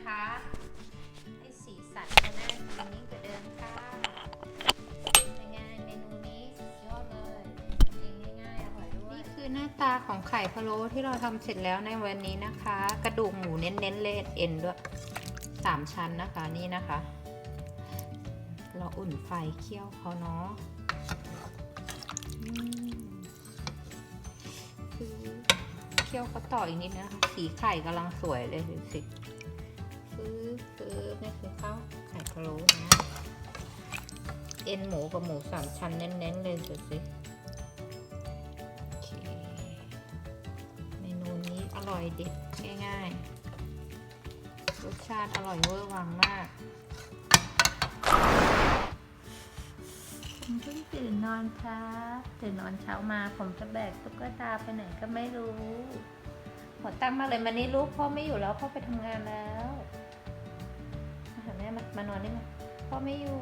นะคะ ให้สีสันเขาน่ากินยิ่งกว่าเดิมค่ะเป็นไงเมนูนี้สุดยอดเลยเองง่ายๆอร่อยด้วยนี่คือหน้าตาของไข่พะโล้ที่เราทำเสร็จแล้วในวันนี้นะคะ กระดูกหมูเน้นๆเลยเอ็นด้วยสามชั้นนะคะนี่นะคะ เราอุ่นไฟเคี่ยวเขาเนาะอืมคือเคี่ยวเขาต่ออีกนิดนะคะ สีไข่กำลังสวยเลยดูสิ ฟื้บฟื้บนี่คือข้าวไข่พะโล้นะเอ็นหมูกับหมูสามชั้นเน้นๆเลยดูสิเมนูนี้อร่อยเด็ดง่ายๆรสชาติอร่อยเวอร์วังมากเพิ่งตื่นนอนครับตื่นนอนเช้ามาผมจะแบกตุ๊กตาไปไหนก็ไม่รู้หัวตั้งมากเลยวันนี้ลูกพ่อไม่อยู่แล้วพ่อไปทำงานแล้ว มานอนได้ไหมพ่อไม่อยู่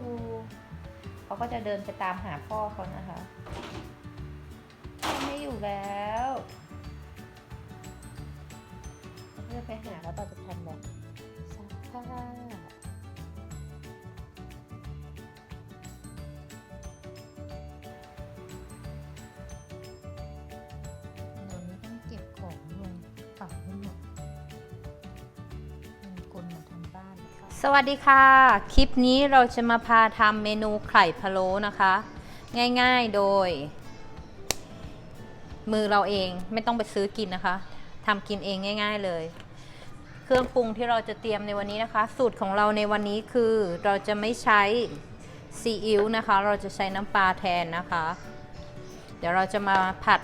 เขาก็จะเดินไปตามหาพ่อเขานะคะ พ่อไม่อยู่แล้ว สวัสดีค่ะ คลิปนี้เราจะมาพาทำเมนูไข่พะโล้นะคะ ง่ายๆโดย มือเราเองไม่ต้องไปซื้อกินนะคะทำกินเองง่าย ๆเลย เครื่องปรุงที่เราจะเตรียมในวันนี้นะคะ สูตรของเราในวันนี้คือเราจะไม่ใช้ซีอิ๊วนะคะ เราจะใช้น้ำปลาแทนนะคะ เดี๋ยวเราจะมาผัด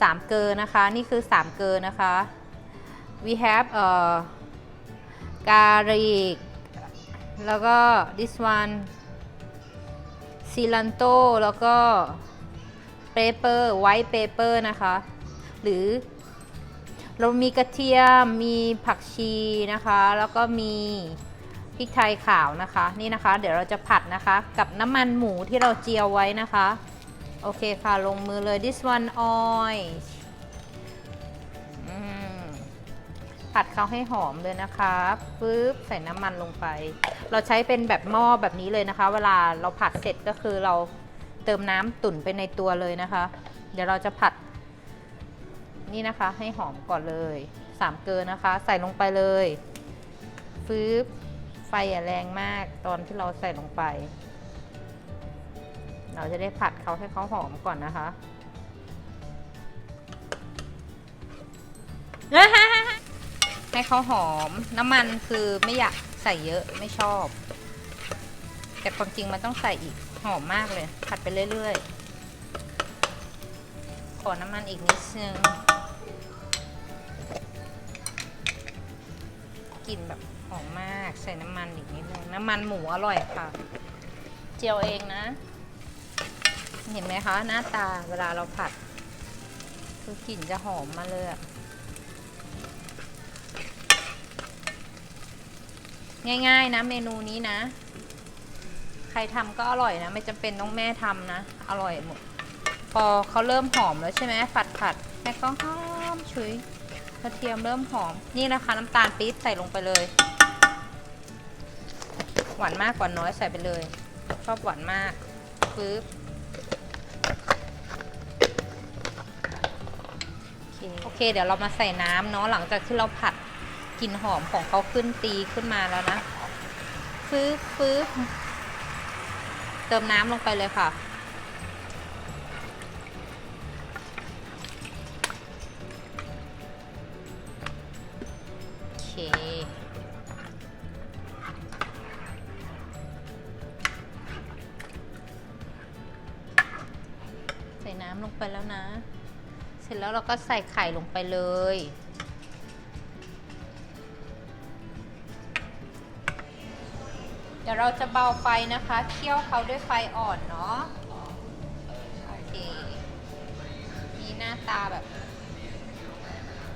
สามเกลอนะคะ นี่คือสามเกลอนะคะ we have เอ่อ garlic แล้วก็ this one cilantro แล้วก็ pepper white pepper นะคะ หรือเรามีกระเทียม มีผักชีนะคะ แล้วก็มีพริกไทยขาวนะคะ นี่นะคะ เดี๋ยวเราจะผัดนะคะ กับน้ำมันหมูที่เราเจียวไว้นะคะ โอเคค่ะ ลงมือเลย this one oil ผัดเขาให้หอมเลยนะคะปึ๊บใส่น้ำมันลงไป เราใช้เป็นแบบหม้อแบบนี้เลยนะคะ เวลาเราผัดเสร็จก็คือเราเติมน้ำตุ่นไปในตัวเลยนะคะ เดี๋ยวเราจะผัด นี่นะคะให้หอมก่อนเลยสามเกลือนะคะ ใส่ลงไปเลยฟืบไฟอย่าแรงมากตอนที่เราใส่ลงไป เราจะได้ผัดเขาให้เขาหอมก่อนนะคะ ให้เขาหอม น้ำมันคือไม่อยากใส่เยอะไม่ชอบ แต่ความจริงมันต้องใส่อีกหอมมากเลย ผัดไปเรื่อยๆ ขอน้ำมันอีกนิดนึงกลิ่นแบบหอมมากใส่น้ำมันอีกนิดนึงน้ำมันหมูอร่อยค่ะ เจียวเองนะ เห็นไหมคะ หน้าตาเวลาเราผัด คือกลิ่นจะหอมมาเลยอะ ง่ายๆนะเมนูนี้นะ ใครทำก็อร่อยนะ ไม่จำเป็นต้องแม่ทำนะ อร่อยหมด พอเขาเริ่มหอมแล้วใช่ไหมผัดผัดแม่ก็หอมฉุยกระเทียมเริ่มหอม นี่นะคะน้ำตาลปี๊บใส่ลงไปเลย หวานมากกว่าน้อยใส่ไปเลย ชอบหวานมากปึ๊บโอเค เดี๋ยวเรามาใส่น้ำเนาะหลังจากที่เราผัด กลิ่นหอมของเขาขึ้นตีขึ้นมาแล้วนะฟื้บฟื้เติมน้ำลงไปเลยค่ะ โอเค ใส่น้ำลงไปแล้วนะ เสร็จแล้วเราก็ใส่ไข่ลงไปเลย เดี๋ยวเราจะเบาไฟนะคะ เคี่ยวเขาด้วยไฟอ่อนเนาะโอเคนี่หน้าตาแบบ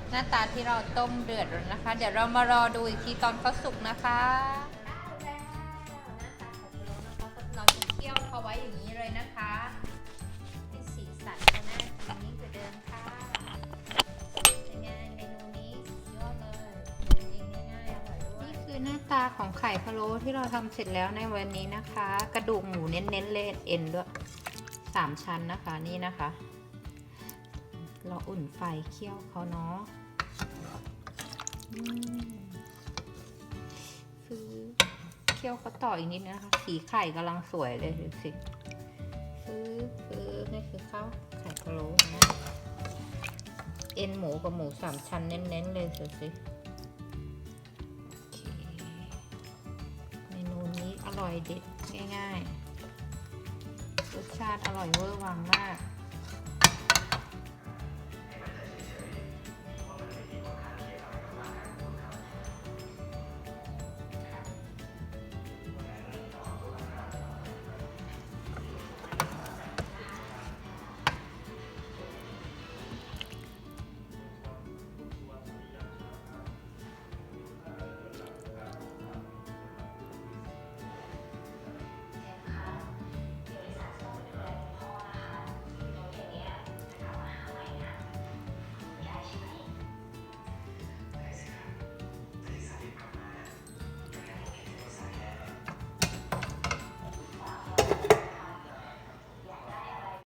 หน้าตาที่เราต้มเดือดแล้วนะคะ เดี๋ยวเรามารอดูอีกทีตอนเขาสุกนะคะเราจะเคี่ยวเขาไว้อย่างนี้เลยนะคะให้สีสันเขาน่ากินยิ่งกว่าเดิมค่ะ เป็นไงเมนูนี้สุดยอดเลยเองง่าตาของไข่พะโล้ที่เราทำเสร็จแล้วในวันนี้นะคะ กระดูกหมูเน้นๆเลยเอ็นด้วยสามชั้นนะคะนี่นะคะ เราอุ่นไฟเคี่ยวเขาเนาะอืมซื้อเคี่ยวเขาต่ออีกนิดนึงนะคะ สีไข่กำลังสวยเลยดูสิซื้อซื้อนี่คือข้าวไข่พะโล้นะเอ็นหมูกับหมูสามชั้นเน้นๆเลยดูสิ เด็ดง่ายๆ รสชาติอร่อยเวอร์วังมาก